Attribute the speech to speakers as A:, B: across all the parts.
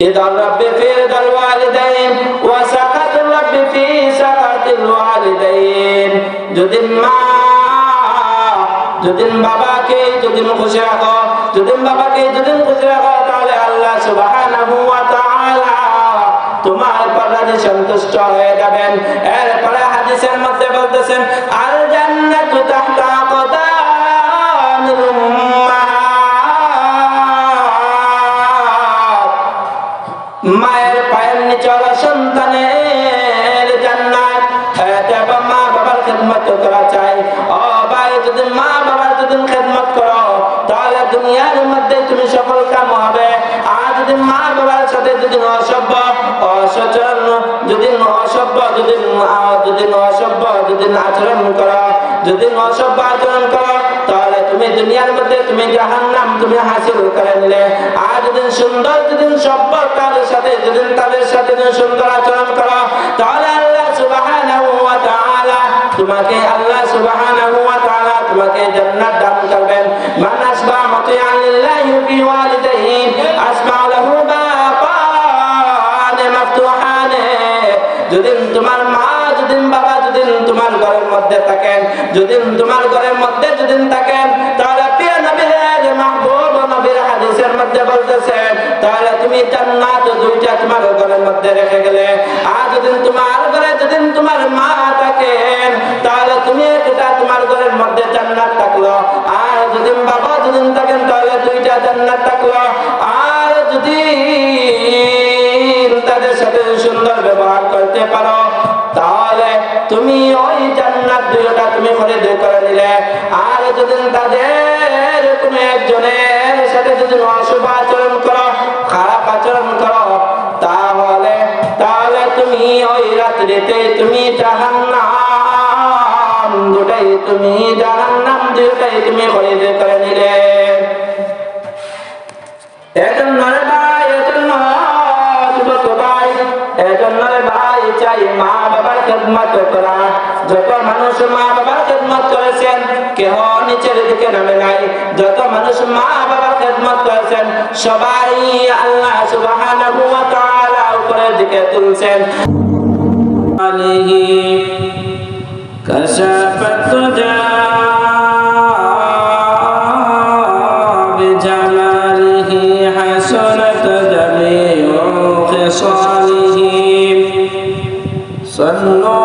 A: رضا الرب في رضا الوالدين وسخط الرب في سخط الوالدين যদি মা যদি বাবাকে যদি খুশি রাখো যদি বাবাকে যদি খুশি রাখো তাহলে আল্লাহ সুবহানাহু ওয়া তাআলা তোমার পরাজে সন্তুষ্ট হয়ে যাবেন এরপরে হাদিসের মধ্যে বলতেছেন আল জান্নাতু দুনিয়ার মধ্যে তুমি সফল কাম হবে। আর যদি মা বাবার সাথে যদি অসভ্য অসচরণ যদি অসভ্য যদি যদি অসভ্য যদি আচরণ করো যদি অসভ্য আচরণ করো, তাহলে তুমি দুনিয়ার মধ্যে তুমি জাহান্নাম, তুমি হাসিল করে নিলে। আর যদি সুন্দর যদি সভ্য তাদের সাথে যদি তাদের সাথে সুন্দর আচরণ করো, তাহলে আল্লাহ তাআলা তোমাকে আল্লাহ সুবহানাহু ওয়া তাআলা তোমাকে জান্নাত দান করবেন। মান আসবা মুতিআন লিল্লাহি ফি ওয়ালিদাইহি আসমা লাহু বাবান মাফতুহান যদি তোমার মা যদি বাবা যদি তোমার ঘরের মধ্যে থাকেন যদি তোমার ঘরের মধ্যে যদি থাকেন, তাহলে তোমার ঘরের মধ্যে রেখে গেলে। আর যদি তোমার ঘরে যদি তোমার মা থাকেন, তাহলে তুমি একটা তোমার ঘরের মধ্যে জান্নাত থাকল। আর যদি বাবা যদি থাকেন, তাহলে দুইটা জান্নাত থাকল। আর যদি তাদের সাথে সুন্দর ব্যবহার করতে পারো, তাহলে তুমি ওই জান্নাত দুইটা তুমি খরিদ করে নিলে। আর যদি তাদের কোনো একজনের সাথে যদি তুমি ওই রাত্রিতে তুমি জাহান্নাম, দুটাই তুমি জাহান্নাম, দুটাই তুমি খরিদ করে নিলে। মা খেদমত যত মানুষ মা করেছেন, কেহ দিকে নাই। যত মানুষ মা সবাই আল্লাহ তাআলা উপরের দিকে তুলছেন আলিহি كشفت بجماله حسنت جميع خصاله صلوا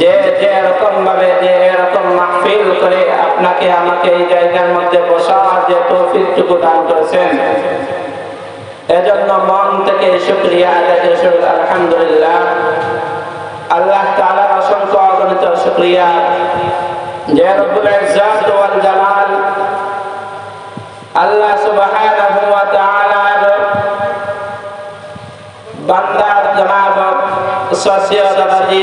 A: যে যে এরকম ভাবে যে এরকম মাহফিল করে আপনাকে আমাকে এই জায়গার মধ্যে বসার যে তৌফিকটুকু দান করেছেন, এজন্য মন থেকে শুক্রিয়া আদায় আলহামদুলিল্লাহ। আল্লাহ তাআলার অসংখ্য অগণিত শুক্রিয়া। যে রব্বুল ইজ্জাত ওয়াল জালাল, আল্লাহ সুবহানাহু ওয়া বান্দার জনাব সসিয়তাবাদী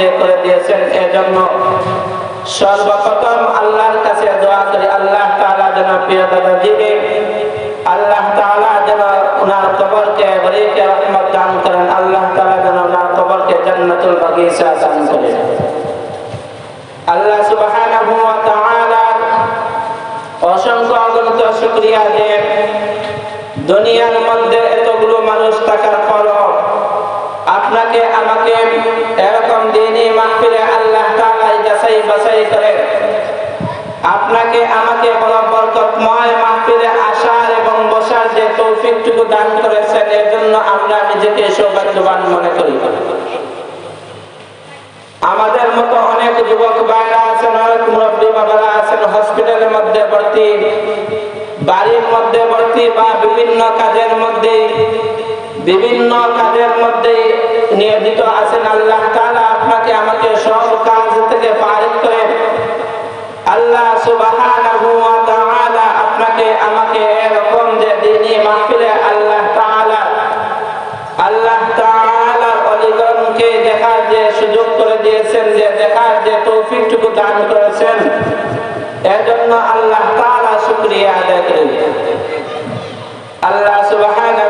A: যে করে দিয়েছেন। এজন্য সর্বপ্রথম আল্লাহর কাছে দোয়া করি, আল্লাহ তাআলা যেন প্রিয় দাদা দিবে আল্লাহ তাআলা যেন ওনার কবরকে বরিকে রহমত দান করেন, আল্লাহ তাআলা যেন ওনার কবরকে জান্নাতুল বাগিচা দান করেন। আল্লাহ তাআলা অসংখ্য অগণিত শুকরিয়া যে দুনিয়ার মধ্যে যাচাই বাছাই করে। আপনাকে আমাকে বড় বরকতময় মাহফিলে আসার এবং বসার যে তৌফিকটুকু দান করেছেন, এর জন্য আমরা নিজেকে সৌভাগ্যবান মনে করি। আমাদের মতো অনেক যুবক ভাইরা আছেন, অনেক মুরব্বী বাবারা আছেন, হসপিটালের মধ্যে ভর্তি, বাড়ির মধ্যে ভর্তি বা বিভিন্ন কাজের মধ্যে, বিভিন্ন কাজের মধ্যে নিয়োজিত আছেন। আল্লাহ তাআলা আপনাকে আমাকে সব কাজ আপনাকে, আমাকে এরকম যে দিনী মাহফিলে আল্লাহ আল্লাহ অলিগণকে দেখার যে সুযোগ করে দিয়েছেন, যে দেখার যে তৌফিকটুকু দান করেছেন এর জন্য আল্লাহ তাআলা শুকরিয়া আদায় আল্লাহ সুবহানাহু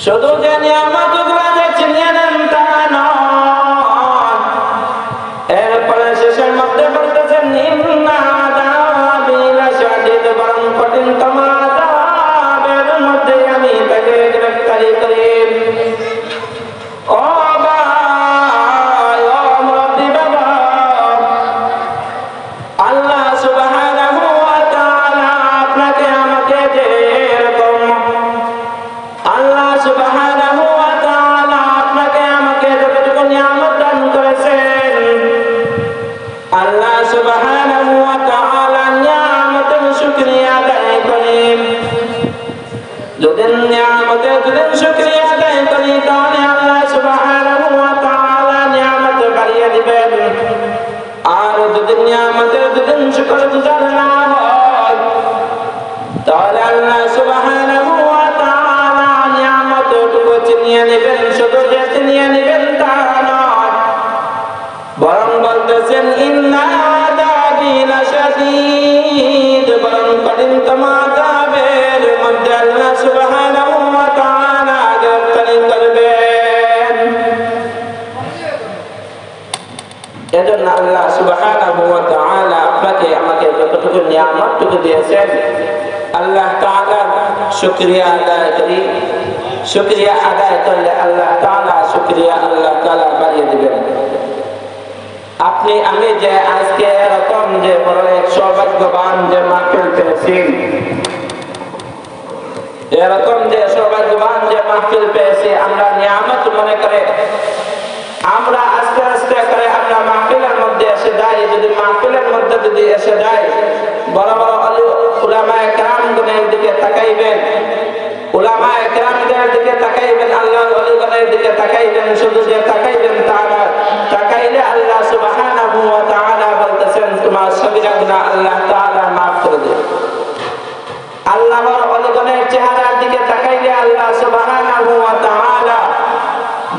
A: শুধু যে নিয়ামতগুলো যতটুকু নিয়ামতটুকু দিয়েছেন, আল্লাহ তাআলা শুকরিয়া আদায় করি। শুকরিয়া আদায় করলে আল্লাহ তাআলা শুকরিয়া আল্লাহ তাআলা বাড়িয়ে দিবেন। আপনি, আমি যে আজকে এরকম যে বড় এক সৌভাগ্যবান যে মাহফিল পেয়েছি, এরকম যে সৌভাগ্যবান যে মাহফিল পেয়েছি, আমরা নিয়ামত মনে করে, আমরা আস্তে আস্তে করে আমরা মাহফিলের মধ্যে এসে যাই। যদি মাহফিলের যদি এসে যাই বড় বড় উলামা একরামগণের দিকে তাকাইবেন। উলামা একরামদের দিকে তাকাইবেন আল্লাহ অলিগণের দিকে তাকাইবেন, শুধু যে তাকাইবেন তা না তাকাইলে আল্লাহ সুবহানাহু বলতেছেন, তোমার সবিরা আল্লাহ তাআলা মাফ করে দেবে। আল্লাহর চেহারার দিকে তাকাইলে আল্লাহ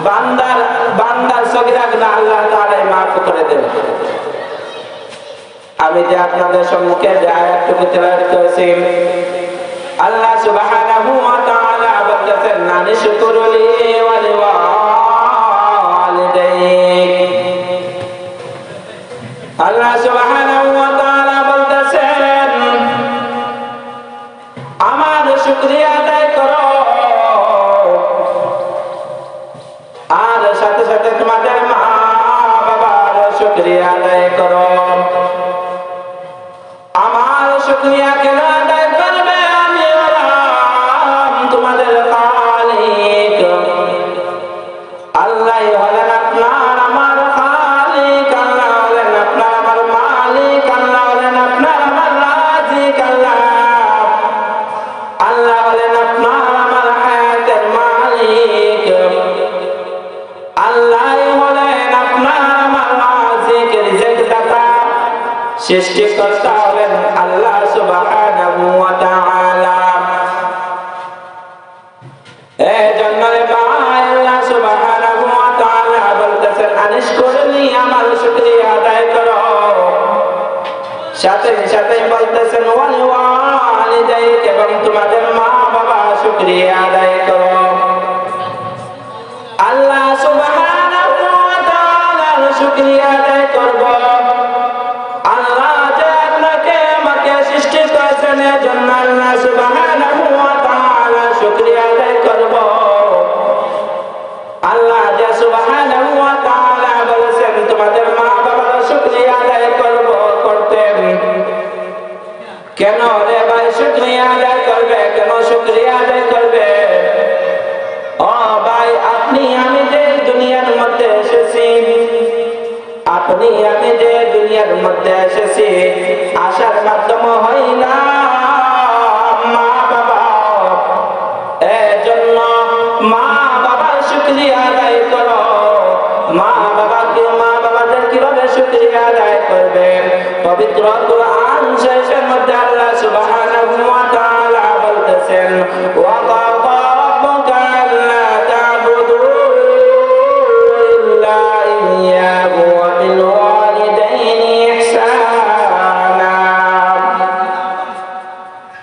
A: বান্দার বান্দার আল্লাহ মাফ করে দেবে আমি যে আপনাদের সম্মুখে যে আয়াতটুকু করেছি। আল্লাহ বলতেছেন নানি সৃষ্টিকর্তা হলেন আল্লাহ আল্লাহ সাথে সাথে বলতেছেন এবং তোমাদের মা বাবা শুকরিয়া আদায় করো। আমি যে দুনিয়ার মধ্যে এসেছি আসার মাধ্যম হইলাম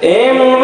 A: em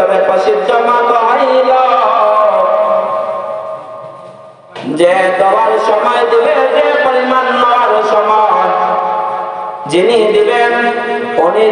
A: তাদের পাশে জমা করাইল। যে দেওয়ার সময় দিবে, যে পরিমাণ নেওয়ার সময়। যিনি দিবেন, উনি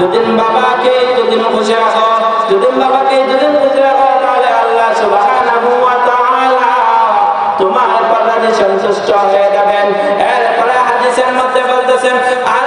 A: যদি বাবাকে যদি খুশি রাখো যদি বাবাকে যদি খুশি রাখো, তাহলে আল্লাহ সুবাহ তোমার পাল্লাতে সন্তুষ্ট হয়ে যাবেন। এরপরে হাদিসের মধ্যে বলতেছেন আর